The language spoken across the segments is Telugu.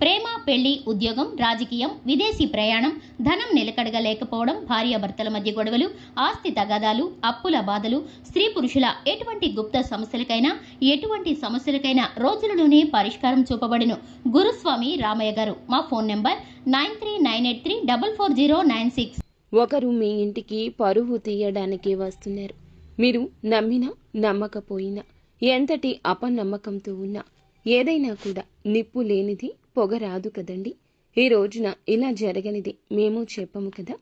ప్రేమ పెళ్ళి ఉద్యోగం రాజకీయం విదేశీ ప్రయాణం ధనం నిలకడగా లేకపోవడం భార్యాభర్తల మధ్య గొడవలు ఆస్తి తగాదాలు అప్పుల బాధలు స్త్రీ పురుషుల ఎటువంటి గుప్త సమస్యలకైనా ఎటువంటి సమస్యలకైనా రోజులలోనే పరిష్కారం చూపబడును. గురుస్వామి రామయ్య గారు మా phone number nine three nine eight three double four zero nine six. ఒకరు మీ ఇంటికి పరువు తీయడానికి వస్తున్నారు. మీరు నమ్మినా నమ్మకపోయినా ఎంతటి అపనమ్మకంతో ఉన్నా ఏదైనా కూడా నిప్పు లేనిది పొగ రాదు కదండి. ఈ రోజున ఇలా జరగనిది మేము చెప్పము కదా.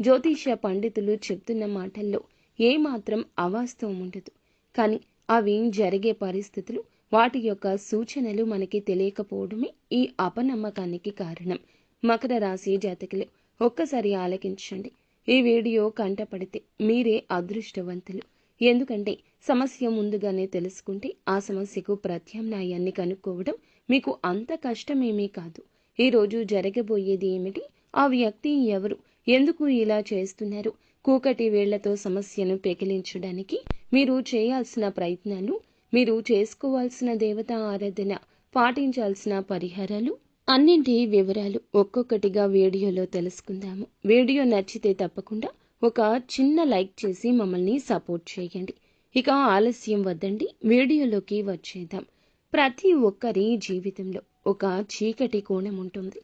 జ్యోతిష పండితులు చెప్తున్న మాటల్లో ఏమాత్రం అవాస్తవం ఉండదు. కానీ అవి జరిగే పరిస్థితులు వాటి యొక్క సూచనలు మనకి తెలియకపోవడమే ఈ అపనమ్మకానికి కారణం. మకర రాశి జాతకులు ఒక్కసారి ఆలకించండి. ఈ వీడియో కంటపడితే మీరే అదృష్టవంతులు. ఎందుకంటే సమస్య ముందుగానే తెలుసుకుంటే ఆ సమస్యకు ప్రత్యామ్నాయాన్ని కనుక్కోవడం మీకు అంత కష్టమేమీ కాదు. ఈరోజు జరగబోయేది ఏమిటి? ఆ వ్యక్తి ఎవరు? ఎందుకు ఇలా చేస్తున్నారు? కూకటి వేళ్ళతో సమస్యను పెకిలించడానికి మీరు చేయాల్సిన ప్రయత్నాలు మీరు చేసుకోవాల్సిన దేవత ఆరాధన పాటించాల్సిన పరిహారాలు? అన్నింటి వివరాలు ఒక్కొక్కటిగా వీడియోలో తెలుసుకుందాము. వీడియో నచ్చితే తప్పకుండా ఒక చిన్న లైక్ చేసి మమ్మల్ని సపోర్ట్ చేయండి. ఇక ఆలస్యం వద్దండి. వీడియోలోకి వచ్చేద్దాం. ప్రతి ఒక్కరి జీవితంలో ఒక చీకటి కోణం ఉంటుంది.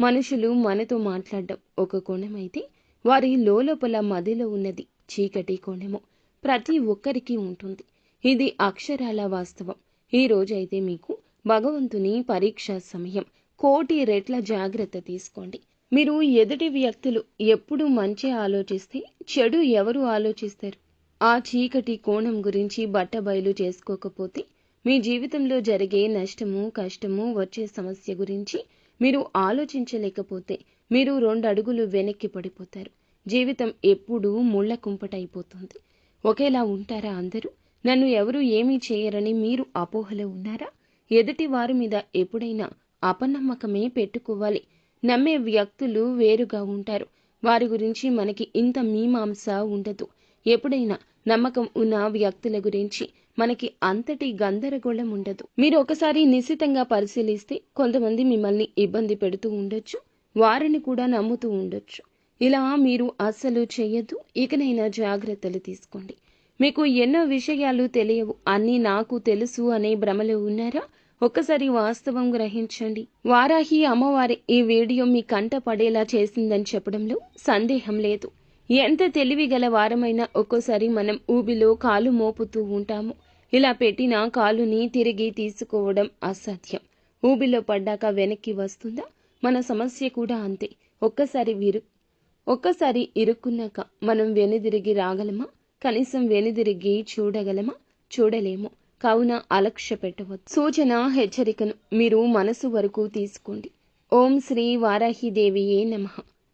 మనుషులు మనతో మాట్లాడడం ఒక కోణం అయితే వారి లోపల మదిలో ఉన్నది చీకటి కోణము ప్రతి ఒక్కరికి ఉంటుంది. ఇది అక్షరాల వాస్తవం. ఈ రోజైతే మీకు భగవంతుని పరీక్ష సమయం కోటి రెట్ల జాగ్రత్త తీసుకోండి. మీరు ఎదుటి వ్యక్తులు ఎప్పుడు మంచి ఆలోచిస్తే చెడు ఎవరు ఆలోచిస్తారు? ఆ చీకటి కోణం గురించి బట్టబయలు చేసుకోకపోతే మీ జీవితంలో జరిగే నష్టము కష్టము వచ్చే సమస్య గురించి మీరు ఆలోచించలేకపోతే మీరు రెండు అడుగులు వెనక్కి పడిపోతారు. జీవితం ఎప్పుడూ ముళ్ళ కుంపటైపోతుంది. ఒకేలా ఉంటారా అందరూ? నన్ను ఎవరు ఏమీ చేయరని మీరు అపోహలో ఉన్నారా? ఎదుటి వారి మీద ఎప్పుడైనా అపనమ్మకమే పెట్టుకోవాలి. నమ్మే వ్యక్తులు వేరుగా ఉంటారు. వారి గురించి మనకి ఇంత మీమాంస ఉండదు. ఎప్పుడైనా నమ్మకం ఉన్న వ్యక్తుల గురించి మనకి అంతటి గందరగోళం ఉండదు. మీరు ఒకసారి నిశ్చితంగా పరిశీలిస్తే కొంతమంది మిమ్మల్ని ఇబ్బంది పెడుతూ ఉండొచ్చు వారిని కూడా నమ్ముతూ ఉండొచ్చు. ఇలా మీరు అస్సలు చేయొద్దు. ఇకనైనా జాగ్రత్తలు తీసుకోండి. మీకు ఎన్నో విషయాలు తెలియవు. అన్నీ నాకు తెలుసు అనే భ్రమలో ఉన్నారా? ఒక్కసారి వాస్తవం గ్రహించండి. వారాహి అమ్మవారి ఈ వీడియో మీ కంట పడేలా చేసిందని చెప్పడంలో సందేహం లేదు. ఎంత తెలివి గల వారమైనా ఒక్కోసారి మనం ఊబిలో కాలు మోపుతూ ఉంటాము. ఇలా పెట్టిన కాలుని తిరిగి తీసుకోవడం అసాధ్యం ఊబిలో పడ్డాక వెనక్కి వస్తుందా? మన సమస్య కూడా అంతే. ఒక్కసారి విరు ఒక్కసారి ఇరుక్కున్నాక మనం వెనుదిరిగి రాగలమా? కనీసం వెనుదిరిగి చూడగలమా? చూడలేము. కావున అలక్ష్య పెట్టవద్దు. సూచన హెచ్చరికను మీరు మనసు వరకు తీసుకోండి. ఓం శ్రీ వారాహిదేవియే నమ.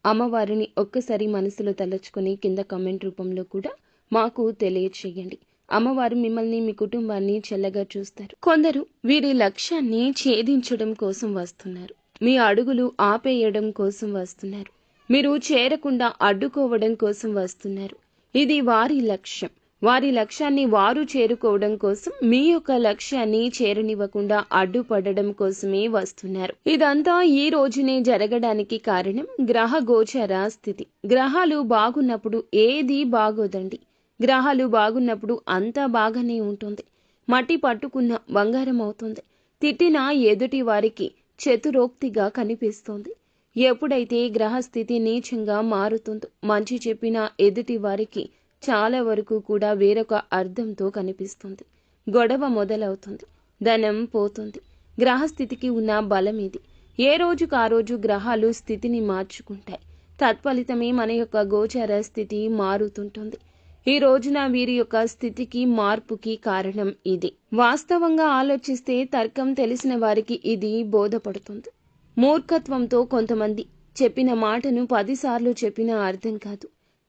అమ్మవారిని ఒక్కసారి మనసులో తలచుకుని కింద కమెంట్ రూపంలో కూడా మాకు తెలియచేయండి. అమ్మవారు మిమ్మల్ని మీ కుటుంబాన్ని చల్లగా చూస్తారు. కొందరు వీరి లక్ష్యాన్ని ఛేదించడం కోసం వస్తున్నారు. మీ అడుగులు ఆపేయడం కోసం వస్తున్నారు. మీరు చేరకుండా అడ్డుకోవడం కోసం వస్తున్నారు. ఇది వారి లక్ష్యం. వారి లక్ష్యాన్ని వారు చేరుకోవడం కోసం మీ యొక్క లక్ష్యాన్ని చేరనివ్వకుండా అడ్డుపడడం కోసమే వస్తున్నారు. ఇదంతా ఈ రోజునే జరగడానికి కారణం గ్రహ గోచర స్థితి. గ్రహాలు బాగున్నప్పుడు ఏది బాగోదండి. గ్రహాలు బాగున్నప్పుడు అంతా బాగానే ఉంటుంది. మట్టి పట్టుకున్న బంగారం అవుతుంది. తిట్టిన ఎదుటి వారికి చతురోక్తిగా కనిపిస్తుంది. ఎప్పుడైతే గ్రహస్థితి నీచంగా మారుతుందో మంచి చెప్పిన ఎదుటి వారికి చాలా వరకు కూడా వేరొక అర్థంతో కనిపిస్తుంది. గొడవ మొదలవుతుంది. ధనం పోతుంది. గ్రహస్థితికి ఉన్న బలం ఇది. ఏ రోజుకు ఆ రోజు గ్రహాలు స్థితిని మార్చుకుంటాయి. తత్ఫలితమే మన యొక్క గోచర స్థితి మారుతుంటుంది. ఈ రోజున వీరి యొక్క స్థితికి మార్పుకి కారణం ఇది. వాస్తవంగా ఆలోచిస్తే తర్కం తెలిసిన వారికి ఇది బోధపడుతుంది. మూర్ఖత్వంతో కొంతమంది చెప్పిన మాటను పదిసార్లు చెప్పినా అర్థం కాదు.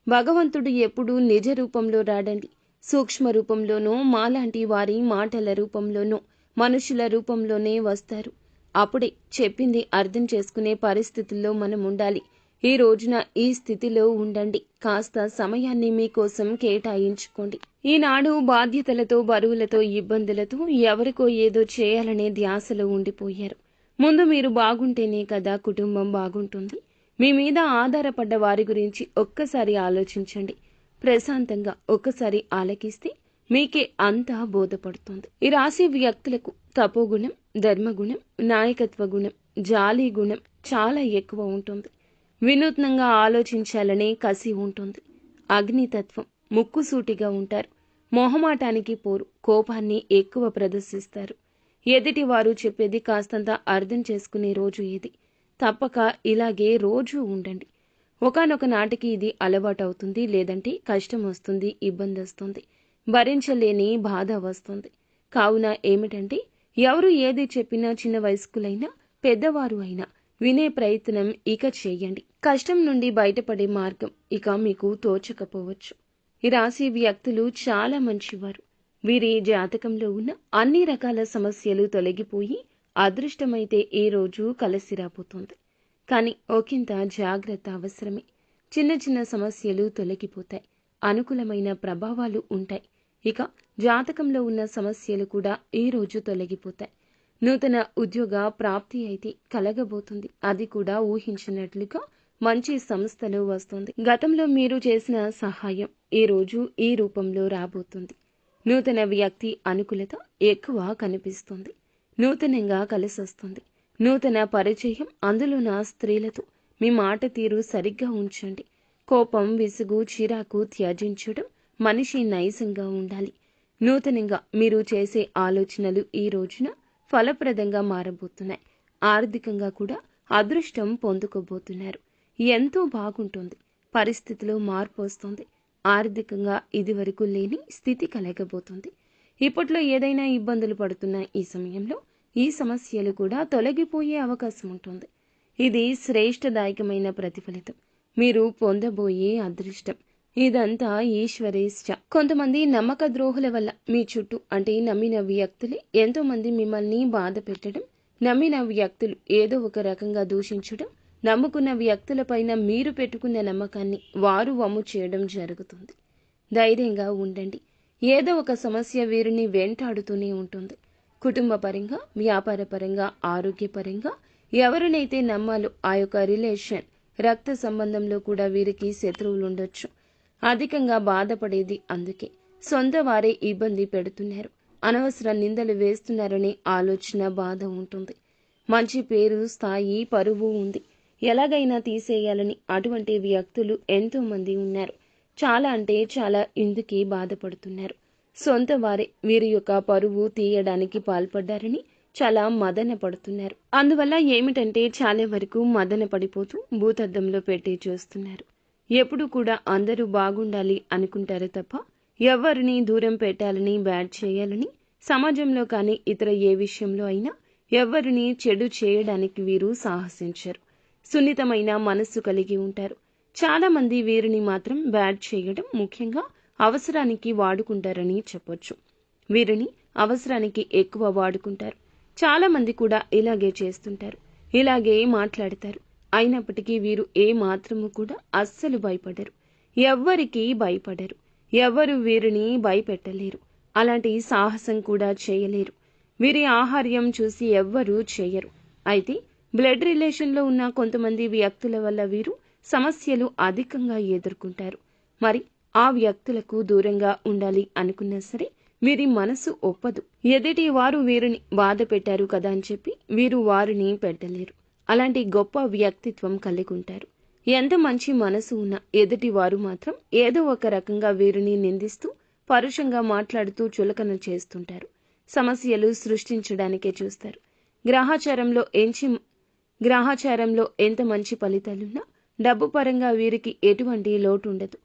భగవంతుడు ఎప్పుడూ నిజ రూపంలో రాడండి. సూక్ష్మ రూపంలోనో మాలాంటి వారి మాటల రూపంలోనో మనుషుల రూపంలోనే వస్తారు. అప్పుడే చెప్పింది అర్థం చేసుకునే పరిస్థితుల్లో మనం ఉండాలి. ఈ రోజున ఈ స్థితిలో ఉండండి. కాస్త సమయాన్ని మీకోసం కేటాయించుకోండి. ఈనాడు బాధ్యతలతో బరువులతో ఇబ్బందులతో ఎవరికో ఏదో చేయాలనే ధ్యాసలో ఉండిపోయారు. ముందు మీరు బాగుంటేనే కదా కుటుంబం బాగుంటుంది. మీ మీద ఆధారపడ్డ వారి గురించి ఒక్కసారి ఆలోచించండి. ప్రశాంతంగా ఒక్కసారి ఆలకిస్తే మీకే అంతా బోధపడుతుంది. ఈ రాశి వ్యక్తులకు తపోగుణం ధర్మగుణం నాయకత్వ గుణం జాలి గుణం చాలా ఎక్కువ ఉంటుంది. వినూత్నంగా ఆలోచించాలనే కసి ఉంటుంది. అగ్నితత్వం ముక్కుసూటిగా ఉంటారు. మొహమాటానికి పోరు కోపాన్ని ఎక్కువ ప్రదర్శిస్తారు. ఎదుటి వారు చెప్పేది కాస్తంత అర్థం చేసుకునే రోజు ఇది. తప్పక ఇలాగే రోజు ఉండండి. ఒకనొక నాటికి ఇది అలవాటవుతుంది లేదంటే కష్టం వస్తుంది ఇబ్బంది వస్తుంది. భరించలేని బాధ వస్తుంది. కావున ఏమిటంటే ఎవరు ఏది చెప్పినా చిన్న వయస్కులైనా పెద్దవారు అయినా వినే ప్రయత్నం ఇక చేయండి. కష్టం నుండి బయటపడే మార్గం ఇక మీకు తోచకపోవచ్చు. ఈ రాశి వ్యక్తులు చాలా మంచివారు. వీరి జాతకంలో ఉన్న అన్ని రకాల సమస్యలు తొలగిపోయి అదృష్టమైతే ఈ రోజు కలిసి రాబోతుంది. కానీ ఒకంత జాగ్రత్త అవసరమే. చిన్న చిన్న సమస్యలు తొలగిపోతాయి. అనుకూలమైన ప్రభావాలు ఉంటాయి. ఇక జాతకంలో ఉన్న సమస్యలు కూడా ఈ రోజు తొలగిపోతాయి. నూతన ఉద్యోగ ప్రాప్తి అయితే కలగబోతుంది. అది కూడా ఊహించినట్లుగా మంచి సంస్థలు వస్తుంది. గతంలో మీరు చేసిన సహాయం ఈ రోజు ఈ రూపంలో రాబోతుంది. నూతన వ్యక్తి అనుకూలత ఎక్కువ కనిపిస్తుంది. నూతనంగా కలిసొస్తుంది. నూతన పరిచయం అందులోన స్త్రీలతో మీ మాట తీరు సరిగ్గా ఉంచండి. కోపం విసుగు చిరాకు త్యజించడం మనిషి నైజంగా ఉండాలి. నూతనంగా మీరు చేసే ఆలోచనలు ఈ రోజున ఫలప్రదంగా మారబోతున్నాయి. ఆర్థికంగా కూడా అదృష్టం పొందుకోబోతున్నారు. ఎంతో బాగుంటుంది. పరిస్థితిలో మార్పు వస్తుంది. ఆర్థికంగా ఇదివరకు లేని స్థితి కలగబోతుంది. ఇప్పట్లో ఏదైనా ఇబ్బందులు పడుతున్న ఈ సమయంలో ఈ సమస్యలు కూడా తొలగిపోయే అవకాశం ఉంటుంది. ఇది శ్రేష్టదాయకమైన ప్రతిఫలితం. మీరు పొందబోయే అదృష్టం. ఇదంతా ఈశ్వరేశ్చ కొంతమంది నమ్మక ద్రోహుల వల్ల మీ చుట్టూ అంటే నమ్మిన వ్యక్తులే ఎంతో మంది మిమ్మల్ని బాధ పెట్టడం నమ్మిన వ్యక్తులు ఏదో ఒక రకంగా దూషించడం నమ్ముకున్న వ్యక్తులపైన మీరు పెట్టుకున్న నమ్మకాన్ని వారు వమ్ము చేయడం జరుగుతుంది. ధైర్యంగా ఉండండి. ఏదో ఒక సమస్య వీరిని వెంటాడుతూనే ఉంటుంది. కుటుంబ పరంగా వ్యాపార పరంగా ఆరోగ్యపరంగా ఎవరినైతే నమ్మాలో ఆ యొక్క రిలేషన్ రక్త సంబంధంలో కూడా వీరికి శత్రువులు ఉండొచ్చు అధికంగా బాధపడేది అందుకే సొంత వారే ఇబ్బంది పెడుతున్నారు. అనవసర నిందలు వేస్తున్నారనే ఆలోచన బాధ ఉంటుంది. మంచి పేరు స్థాయి పరువు ఉంది. ఎలాగైనా తీసేయాలని అటువంటి వ్యక్తులు ఎంతో మంది ఉన్నారు. చాలా అంటే చాలా ఇందుకే బాధపడుతున్నారు. సొంత వారే వీరి యొక్క పరువు తీయడానికి పాల్పడ్డారని చాలా మదన పడుతున్నారు. అందువల్ల ఏమిటంటే చాలా వరకు మదన పడిపోతూ భూతద్దంలో పెట్టి చూస్తున్నారు. ఎప్పుడు కూడా అందరూ బాగుండాలి అనుకుంటారు తప్ప ఎవరిని దూరం పెట్టాలని బ్యాడ్ చేయాలని సమాజంలో కానీ ఇతర ఏ విషయంలో అయినా ఎవరిని చెడు చేయడానికి వీరు సాహసించరు. సున్నితమైన మనస్సు కలిగి ఉంటారు. చాలామంది వీరిని మాత్రం బ్యాడ్ చేయడం ముఖ్యంగా అవసరానికి వాడుకుంటారని చెప్పొచ్చు. వీరిని అవసరానికి ఎక్కువ వాడుకుంటారు. చాలామంది కూడా ఇలాగే చేస్తుంటారు. ఇలాగే మాట్లాడతారు. అయినప్పటికీ వీరు ఏ మాత్రము కూడా అస్సలు భయపడరు. ఎవ్వరికీ భయపడరు. ఎవరు వీరిని భయపెట్టలేరు. అలాంటి సాహసం కూడా చేయలేరు. వీరి ఆహార్యం చూసి ఎవ్వరూ చేయరు. అయితే బ్లడ్ రిలేషన్లో ఉన్న కొంతమంది వ్యక్తుల వల్ల వీరు సమస్యలు అధికంగా ఎదుర్కొంటారు. మరి ఆ వ్యక్తులకు దూరంగా ఉండాలి అనుకున్నా సరే వీరి మనసు ఒప్పదు. ఎదుటి వారు వీరిని బాధ పెట్టారు కదా అని చెప్పి వీరు వారిని పెట్టలేరు. అలాంటి గొప్ప వ్యక్తిత్వం కలిగి ఉంటారు ఎంత మంచి మనసు ఉన్న ఎదుటివారు మాత్రం ఏదో ఒక రకంగా వీరిని నిందిస్తూ పరుషంగా మాట్లాడుతూ చులకన చేస్తుంటారు. సమస్యలు సృష్టించడానికే చూస్తారు. గ్రహాచారంలో ఎంచి గ్రహాచారంలో ఎంత మంచి ఫలితాలున్నా డబ్బు పరంగా వీరికి ఎటువంటి లోటు ఉండదు.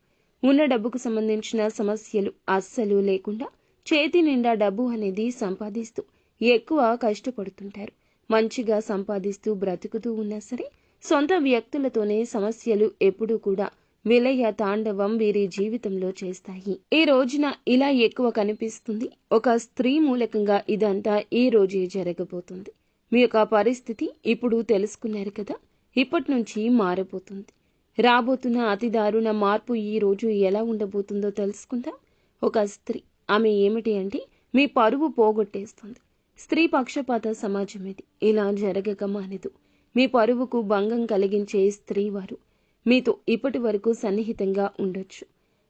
ఉన్న డబ్బుకు సంబంధించిన సమస్యలు అస్సలు లేకుండా చేతి నిండా డబ్బు అనేది సంపాదిస్తూ ఎక్కువ కష్టపడుతుంటారు. మంచిగా సంపాదిస్తూ బ్రతుకుతూ ఉన్నా సరే సొంత వ్యక్తులతోనే సమస్యలు ఎప్పుడూ కూడా విలయ తాండవం వీరి జీవితంలో చేస్తాయి. ఈ రోజున ఇలా ఎక్కువ కనిపిస్తుంది. ఒక స్త్రీ మూలకంగా ఇదంతా ఈ రోజే జరగబోతుంది. మీ యొక్క పరిస్థితి ఇప్పుడు తెలుసుకున్నారు కదా ఇప్పటి నుంచి మారబోతుంది. రాబోతున్న అతి దారుణ మార్పు ఈ రోజు ఎలా ఉండబోతుందో తెలుసుకుందాం. ఒక స్త్రీ ఆమె ఏమిటి అంటే మీ పరువు పోగొట్టేస్తుంది. స్త్రీ పక్షపాత సమాజం ఇది ఇలా జరగక మానదు. మీ పరువుకు భంగం కలిగించే స్త్రీ వారు మీతో ఇప్పటి వరకు సన్నిహితంగా ఉండొచ్చు.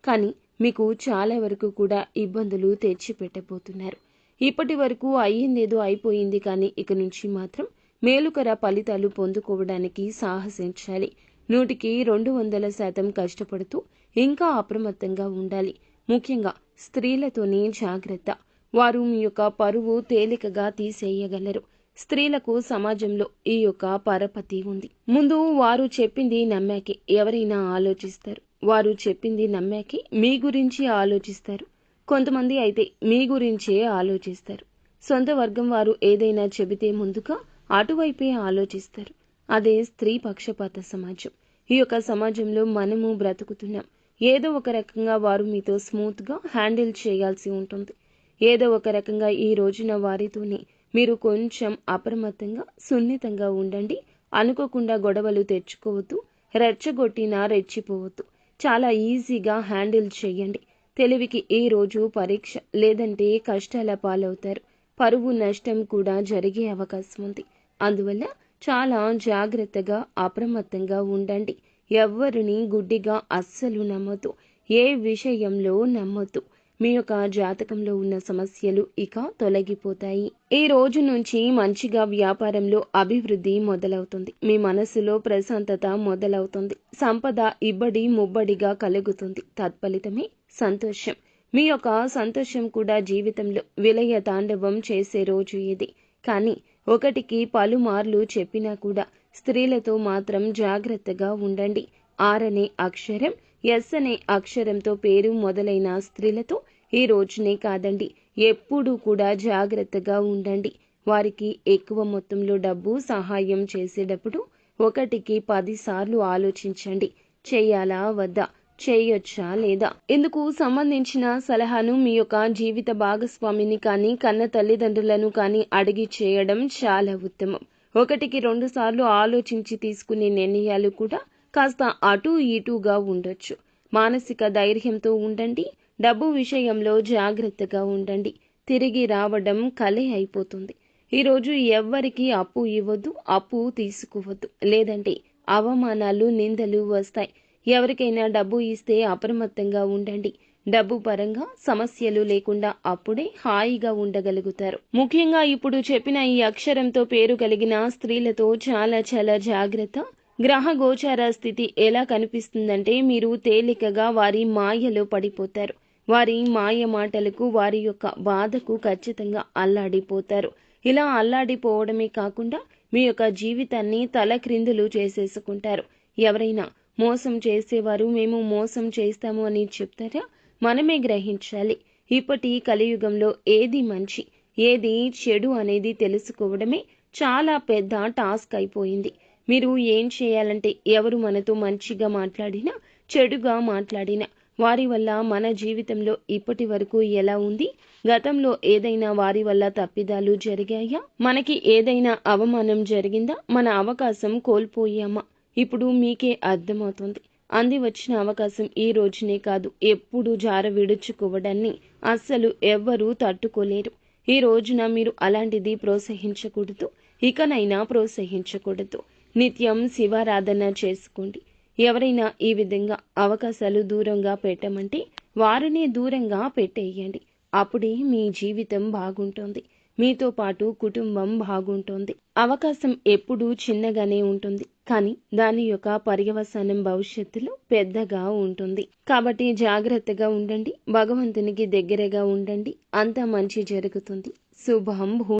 కానీ మీకు చాలా వరకు కూడా ఇబ్బందులు తెచ్చిపెట్టబోతున్నారు. ఇప్పటి వరకు అయ్యిందేదో అయిపోయింది కానీ ఇక నుంచి మాత్రం మేలుకర ఫలితాలు పొందుకోవడానికి సాహసించాలి. నూటికి రెండు వందల శాతం కష్టపడుతూ ఇంకా అప్రమత్తంగా ఉండాలి. ముఖ్యంగా స్త్రీలతోనే జాగ్రత్త. వారు మీ యొక్క పరువు తేలికగా తీసేయగలరు. స్త్రీలకు సమాజంలో ఈ యొక్క పరపతి ఉంది. ముందు వారు చెప్పింది నమ్మాకి ఎవరైనా ఆలోచిస్తారు. వారు చెప్పింది నమ్మాకి మీ గురించి ఆలోచిస్తారు. కొంతమంది అయితే మీ గురించే ఆలోచిస్తారు. సొంత వర్గం వారు ఏదైనా చెబితే ముందుగా అటువైపే ఆలోచిస్తారు. అదే స్త్రీ పక్షపాత సమాజం. ఈ యొక్క సమాజంలో మనము బ్రతుకుతున్నాం. ఏదో ఒక రకంగా వారు మీతో స్మూత్గా హ్యాండిల్ చేయాల్సి ఉంటుంది. ఏదో ఒక రకంగా ఈ రోజున వారితోనే మీరు కొంచెం అప్రమత్తంగా సున్నితంగా ఉండండి. అనుకోకుండా గొడవలు తెచ్చుకోవద్దు. రెచ్చగొట్టినా రెచ్చిపోవద్దు. చాలా ఈజీగా హ్యాండిల్ చేయండి. తెలివికి ఈ రోజు పరీక్ష లేదంటే కష్టాల పాలవుతారు. పరువు నష్టం కూడా జరిగే అవకాశం ఉంది. అందువల్ల చాలా జాగ్రత్తగా అప్రమత్తంగా ఉండండి. ఎవ్వరిని గుడ్డిగా అస్సలు నమ్మొద్దు. ఏ విషయంలో నమ్మొద్దు. మీ యొక్క జాతకంలో ఉన్న సమస్యలు ఇక తొలగిపోతాయి. ఈ రోజు నుంచి మంచిగా వ్యాపారంలో అభివృద్ధి మొదలవుతుంది. మీ మనసులో ప్రశాంతత మొదలవుతుంది. సంపద ఇబ్బడి ముబ్బడిగా కలుగుతుంది. తత్ఫలితమే సంతోషం. మీ యొక్క సంతోషం కూడా జీవితంలో విలయ తాండవం చేసే రోజు ఇది. కానీ ఒకటికి పలుమార్లు చెప్పినా కూడా స్త్రీలతో మాత్రం జాగ్రత్తగా ఉండండి. ఆరనే అక్షరం ఎస్ అనే అక్షరంతో పేరు మొదలైన స్త్రీలతో ఈ రోజునే కాదండి ఎప్పుడూ కూడా జాగ్రత్తగా ఉండండి. వారికి ఎక్కువ మొత్తంలో డబ్బు సహాయం చేసేటప్పుడు ఒకటికి పదిసార్లు ఆలోచించండి. చేయాలా వద్దా? చేయొచ్చా లేదా? ఇందుకు సంబంధించిన సలహాను మీ యొక్క జీవిత భాగస్వామిని కానీ కన్న తల్లిదండ్రులను కానీ అడిగి చేయడం చాలా ఉత్తమం. ఒకటికి రెండు సార్లు ఆలోచించి తీసుకునే నిర్ణయాలు కూడా కాస్త అటు ఇటుగా ఉండొచ్చు. మానసిక ధైర్యంతో ఉండండి. డబ్బు విషయంలో జాగ్రత్తగా ఉండండి. తిరిగి రావడం కలే అయిపోతుంది. ఈరోజు ఎవ్వరికి అప్పు ఇవ్వద్దు అప్పు తీసుకోవద్దు. లేదంటే అవమానాలు నిందలు వస్తాయి. ఎవరికైనా డబ్బు ఇస్తే అప్రమత్తంగా ఉండండి. డబ్బు పరంగా సమస్యలు లేకుండా అప్పుడే హాయిగా ఉండగలుగుతారు. ముఖ్యంగా ఇప్పుడు చెప్పిన ఈ అక్షరంతో పేరు కలిగిన స్త్రీలతో చాలా చాలా జాగ్రత్త గ్రహ గోచార స్థితి ఎలా కనిపిస్తుందంటే మీరు తేలికగా వారి మాయలో పడిపోతారు. వారి మాయ మాటలకు వారి యొక్క బాధకు ఖచ్చితంగా అల్లాడిపోతారు. ఇలా అల్లాడిపోవడమే కాకుండా మీ యొక్క జీవితాన్ని తలక్రిందులు చేసేసుకుంటారు. ఎవరైనా మోసం చేసేవారు మేము మోసం చేస్తాము అని చెప్తారా? మనమే గ్రహించాలి. ఇప్పటి కలియుగంలో ఏది మంచి ఏది చెడు అనేది తెలుసుకోవడమే చాలా పెద్ద టాస్క్ అయిపోయింది. మీరు ఏం చేయాలంటే ఎవరు మనతో మంచిగా మాట్లాడినా చెడుగా మాట్లాడినా వారి వల్ల మన జీవితంలో ఇప్పటి వరకు ఎలా ఉంది? గతంలో ఏదైనా వారి వల్ల తప్పిదాలు జరిగాయా? మనకి ఏదైనా అవమానం జరిగిందా? మన అవకాశం కోల్పోయామా? ఇప్పుడు మీకే అర్థమవుతుంది. అంది వచ్చిన అవకాశం ఈ రోజునే కాదు ఎప్పుడు జార విడుచుకోవడాన్ని అస్సలు ఎవ్వరూ తట్టుకోలేరు. ఈ రోజున మీరు అలాంటిది ప్రోత్సహించకూడదు. ఇకనైనా ప్రోత్సహించకూడదు. నిత్యం శివారాధన చేసుకోండి ఎవరైనా ఈ విధంగా అవకాశాలు దూరంగా పెట్టమంటే వారిని దూరంగా పెట్టేయండి. అప్పుడే మీ జీవితం బాగుంటుంది. మీతో పాటు కుటుంబం బాగుంటుంది. అవకాశం ఎప్పుడూ చిన్నగానే ఉంటుంది. కానీ దాని యొక్క పర్యవసానం భవిష్యత్తులో పెద్దగా ఉంటుంది. కాబట్టి జాగ్రత్తగా ఉండండి. భగవంతునికి దగ్గరగా ఉండండి. అంత మంచి జరుగుతుంది. శుభం భూ